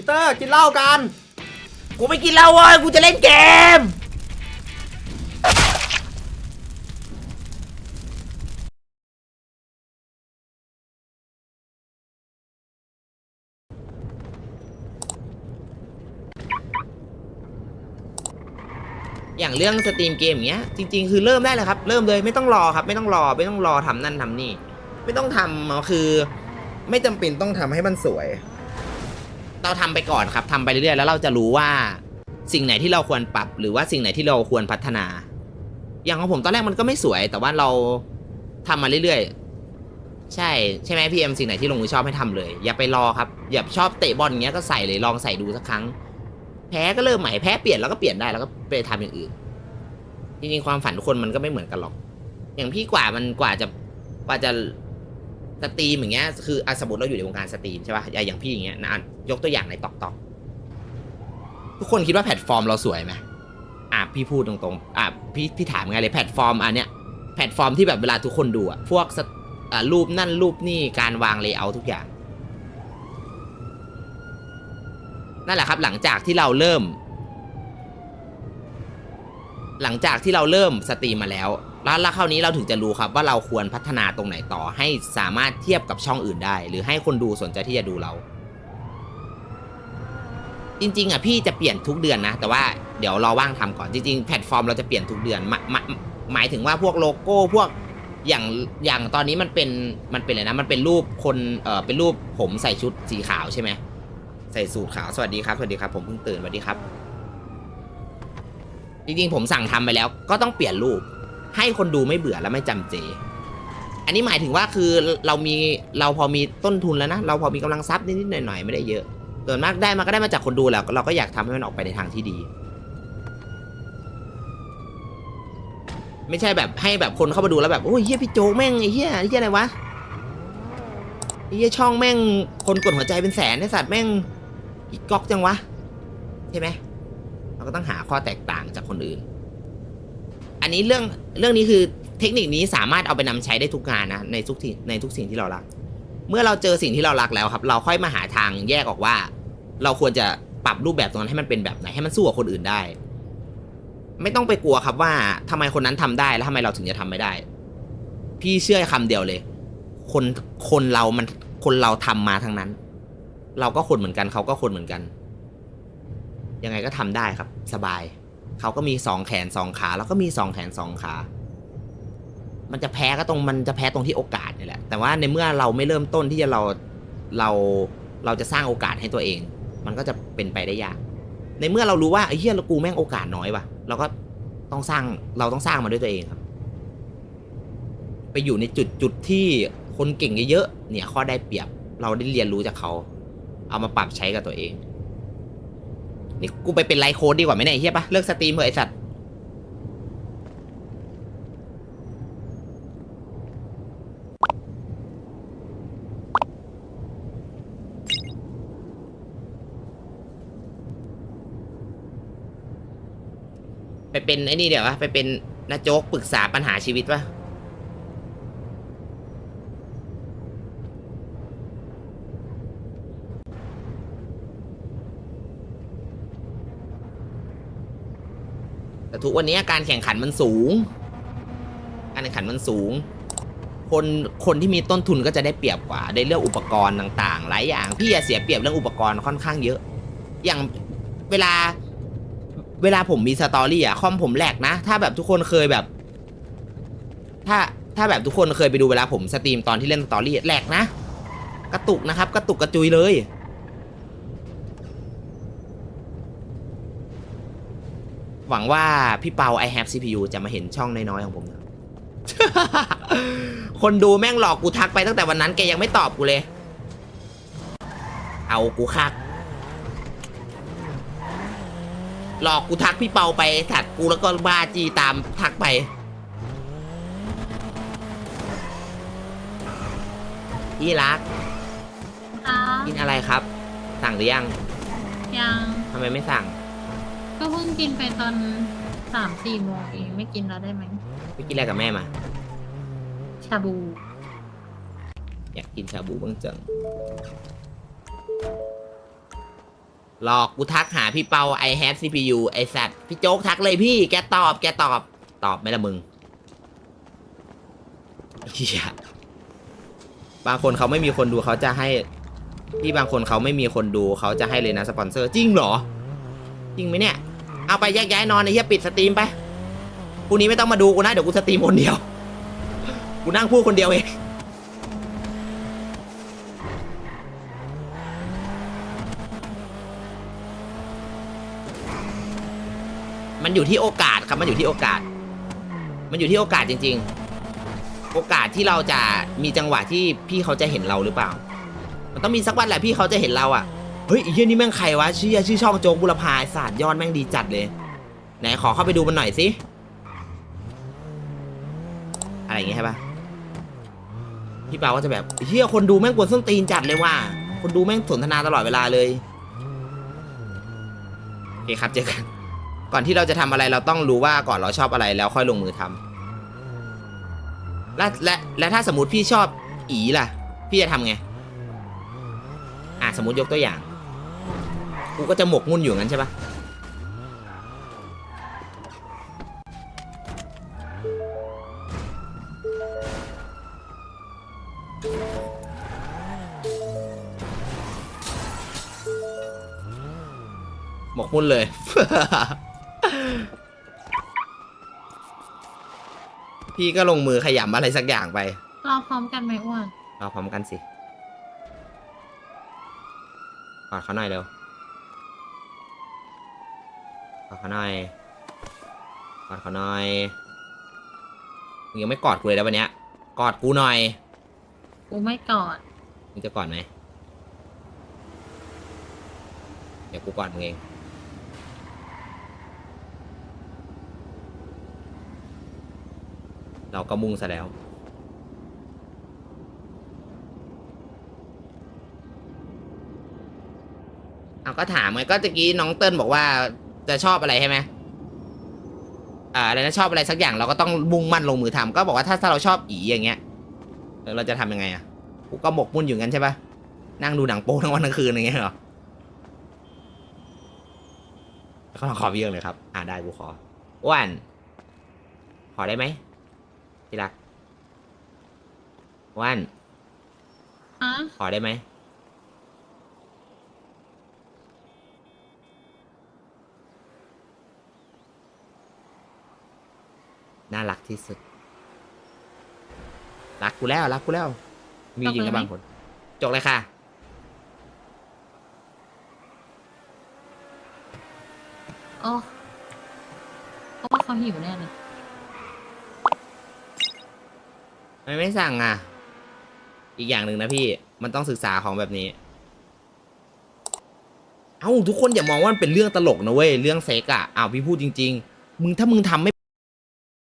ปีเตอร์กินเหล้ากัน กูไม่กินเหล้าเว้ยกูจะเล่นเกม อย่างเรื่องสตรีมเกมอย่างเงี้ยจริง ๆ คือเริ่มได้เลยครับ เริ่มเลยไม่ต้องรอครับ ไม่ต้องรอไม่ต้องรอทำนั่นทำนี่ ไม่ต้องทำคือ ไม่จำเป็นต้องทำให้มันสวย เราทำไปก่อนครับทำไปเรื่อยๆแล้วเราจะรู้ว่า สิ่งไหนที่เราควรปรับ หรือว่าสิ่งไหนที่เราควรพัฒนา อย่างของผมตอนแรกมันก็ไม่สวย แต่ว่าเราทำมาเรื่อยๆ ใช่ใช่ไหมพี่เอ็มสิ่งไหนที่ลงมือชอบให้ทำเลย อย่าไปรอครับอย่าชอบเตะบอลอย่างเงี้ยก็ใส่เลยลองใส่ดูสักครั้ง แพ้ก็เริ่มใหม่แพ้เปลี่ยนแล้วก็เปลี่ยนได้แล้วก็ไปทำอย่างอื่นจริงๆความฝันทุกคนมันก็ไม่เหมือนกันหรอก อย่างพี่กว่ามันกว่าจะกว่าจะ สตรีมอย่างเงี้ยคืออะสมมติเราอยู่ในวงการสตรีมใช่ป่ะอย่างพี่อย่างเงี้ยนะยกตัวอย่างในตอกตอกทุกคนคิดว่าแพลตฟอร์มเราสวยไหมอะพี่พูดตรงๆอะพี่พี่ถามไงเลยแพลตฟอร์มอันเนี้ยแพลตฟอร์มที่แบบเวลาทุกคนดูอะพวกอะรูปนั่นรูปนี่การวางเลเยอร์ทุกอย่างนั่นแหละครับหลังจากที่เราเริ่ม หลังจากที่เราเริ่มสตรีมมาแล้ว แล้วแล้วคราวนี้เราถึงจะรู้ครับว่าเราควรพัฒนาตรงไหนต่อให้สามารถเทียบกับช่องอื่นได้ หรือให้คนดูสนใจที่จะดูเรา จริง ๆอะพี่จะเปลี่ยนทุกเดือนนะ แต่ว่าเดี๋ยวรอว่างทำก่อนจริงๆแพลตฟอร์มเราจะเปลี่ยนทุกเดือนหมายหมายหมายถึงว่าพวกโลโก้พวกอย่างอย่างตอนนี้มันเป็นมันเป็นอะไรนะ มันเป็นรูปคนเออเป็นรูปผมใส่ชุดสีขาวใช่ไหมใส่สูทขาวสวัสดีครับสวัสดีครับผมเพิ่งตื่นสวัสดีครับ จริงๆผมสั่งทำไปแล้ว ก็ต้องเปลี่ยนรูป ให้คนดูไม่เบื่อและไม่จำเจ อันนี้หมายถึงว่าคือเรามีเราพอมีต้นทุนแล้วนะ เราพอมีกำลังทรัพย์นิดๆหน่อยๆไม่ได้เยอะส่วนมากได้มาก็ได้มาจากคนดูแล้วเราก็อยากทำให้มันออกไปในทางที่ดี ไม่ใช่แบบให้แบบคนเข้ามาดูแล้วแบบโอ้ยเฮียพี่โจ๊กแม่งไอ้เฮียไอ้เฮียอะไรวะไอ้เฮียช่องแม่งคนกดหัวใจเป็นแสนไอ้สัตว์แม่งอีกก๊อกจังวะ ใช่ไหมเราก็ต้องหาข้อแตกต่างจากคนอื่น นนี้เรื่องเรื่องนี้คือเทคนิคนี้สามารถเอาไปนำใช้ได้ทุกงานนะในทุกที่ในทุกสิ่งที่เรารัก เมื่อเราเจอสิ่งที่เรารักแล้วครับ เราค่อยมาหาทางแยกออกว่า เราควรจะปรับรูปแบบตรงนั้นให้มันเป็นแบบไหนให้มันสู้กับคนอื่นได้ ไม่ต้องไปกลัวครับว่าทำไมคนนั้นทำได้แล้วทำไมเราถึงจะทำไม่ได้ พี่เชื่อคำเดียวเลย คนคนเรามันคนเราทำมาทั้งนั้น เราก็คนเหมือนกันเขาก็คนเหมือนกัน ยังไงก็ทำได้ครับ สบาย เขาก็มีสองแขนสองขาแล้วก็มีสองแขนสองขา มันจะแพ้ก็ตรงมันจะแพ้ตรงที่โอกาสนี่แหละ แต่ว่าในเมื่อเราไม่เริ่มต้นที่จะเราเราเราจะสร้างโอกาสให้ตัวเอง มันก็จะเป็นไปได้ยาก ในเมื่อเรารู้ว่าไอ้เหี้ยเรากูแม่งโอกาสน้อยว่ะเราก็ต้องสร้างเราต้องสร้างมาด้วยตัวเองครับ ไปอยู่ในจุดจุดที่คนเก่งเยอะๆเนี่ยข้อได้เปรียบเราได้เรียนรู้จากเขา เอามาปรับใช้กับตัวเอง นี่กูไปเป็นไลฟ์โค้ดดีกว่าไหมเนี่ยไอ้เฮียปะเลิกสตรีมเถอะไอสัตว์ ไปเป็นไอ้นี่เดี๋ยววะไปเป็นนาโจ๊กปรึกษาปัญหาชีวิตวะ แต่ทุกวันนี้การแข่งขันมันสูง การแข่งขันมันสูง คนคนที่มีต้นทุนก็จะได้เปรียบกว่าในเรื่องอุปกรณ์ต่างๆ หลายอย่างพี่อะเสียเปรียบเรื่องอุปกรณ์ค่อนข้างเยอะ อย่างเวลาเวลาผมมีสตอรี่อะคอมผมแหลกนะ ถ้าแบบทุกคนเคยแบบ ถ้าถ้าแบบทุกคนเคยไปดูเวลาผมสตรีมตอนที่เล่นสตอรี่แหลกนะ กระตุกนะครับ กระตุกกระจุยเลย หวังว่าพี่เปา I have CPU จะมาเห็นช่องน้อยๆของผมนะ คนดูแม่งหลอกกูทักไปตั้งแต่วันนั้นแกยังไม่ตอบกูเลย เอากูคัก หลอกกูทักพี่เปาไปถัดกูแล้วก็บ้าจีตามทักไป พี่รักค่ะกินอะไรครับ สั่งหรือยังยังทำไมไม่สั่ง ก็เพิ่งกินไปตอนสามสี่โมงเองไม่กินแล้วได้ไหมไปกินอะไรกับแม่มา ชาบู อยากกินชาบูบ้างจังหลอกกูทักหาพี่เปา I have CPU ไอสัตว์พี่โจ๊กทักเลยพี่ แกตอบ แกตอบ ตอบไหมล่ะมึงเฮียบางคนเขาไม่มีคนดูเขาจะให้พี่บางคนเขาไม่มีคนดูเขาจะให้เลยนะสปอนเซอร์ จริงเหรอ จริงไหมเนี่ย เอาไปแยกย้ายนอนไอ้เหี้ยปิดสตรีมไปพรุ่งนี้ไม่ต้องมาดูกูนะเดี๋ยวกูสตรีมคนเดียว กูนั่งพูดคนเดียวเองมันอยู่ที่โอกาสครับมันอยู่ที่โอกาส มันอยู่ที่โอกาสจริง ๆ โอกาสที่เราจะมีจังหวะที่พี่เขาจะเห็นเราหรือเปล่า มันต้องมีสักวันแหละพี่เขาจะเห็นเราอะ เฮ้ยไอ้เฮียนี่แม่งใครวะชื่อชื่อช่องโจ๊กบุรพาศาสตร์ยอดแม่งดีจัดเลย ไหนขอเข้าไปดูมันหน่อยสิ อะไรอย่างเงี้ยใช่ปะพี่เปาก็จะแบบเฮียคนดูแม่งกวนส้นตีนจัดเลยว่ะคนดูแม่งสนทนาตลอดเวลาเลยโอเคครับเจอกันก่อนที่เราจะทำอะไรเราต้องรู้ว่าก่อนเราชอบอะไรแล้วค่อยลงมือทำและและและถ้าสมมติพี่ชอบอีล่ะ พี่จะทำไง อะสมมติยกตัวอย่าง กูก็จะหมกมุ่นอยู่งั้นใช่ปะหมกมุ่นเลย พี่ก็ลงมือขยำอะไรสักอย่างไป รอพร้อมกันไหมอ้วน เราพร้อมกันสิกอดเขาหน่อยเร็ว กอดเขาหน่อยกอดเขาหน่อยมึงยังไม่กอดกูเลยแล้ววันเนี้ยกอดกูหน่อยกูไม่กอดมึงจะกอดไหมเดี๋ยวกูกอดมึงเองเราก็มุ่งซะแล้ว เอาก็ถามไงก็ตะกี้น้องเติ้ลบอกว่า จะชอบอะไรใช่ไหมอ่าอะไรนะชอบอะไรสักอย่างเราก็ต้องมุ่งมั่นลงมือทำก็บอกว่าถ้าถ้าเราชอบอีอย่างเงี้ยเออเราจะทำยังไงอะกูก็หมกมุ่นอยู่งั้นใช่ปะนั่งดูหนังโป๊ทั้งวันทั้งคืนอย่างเงี้ยเหรอเขาลองขอพี่ยังเลยครับ อ่าได้กูขออ้วนขอได้ไหมที่รักอ้วนอะขอได้ไหม น่ารักที่สุด รักกูแล้ว รักกูแล้ว มีจริงกับบางคน จกเลยค่ะ โอ้เพราะว่าเขาหิวแน่เลยทำไมไม่สั่งอะ อีกอย่างหนึ่งนะพี่ มันต้องศึกษาของแบบนี้ เอ้าทุกคนอย่ามองว่ามันเป็นเรื่องตลกนะเว้ย เรื่องเซ็กอะอ้าวพี่พูดจริง ๆ มึงถ้ามึงทำไม่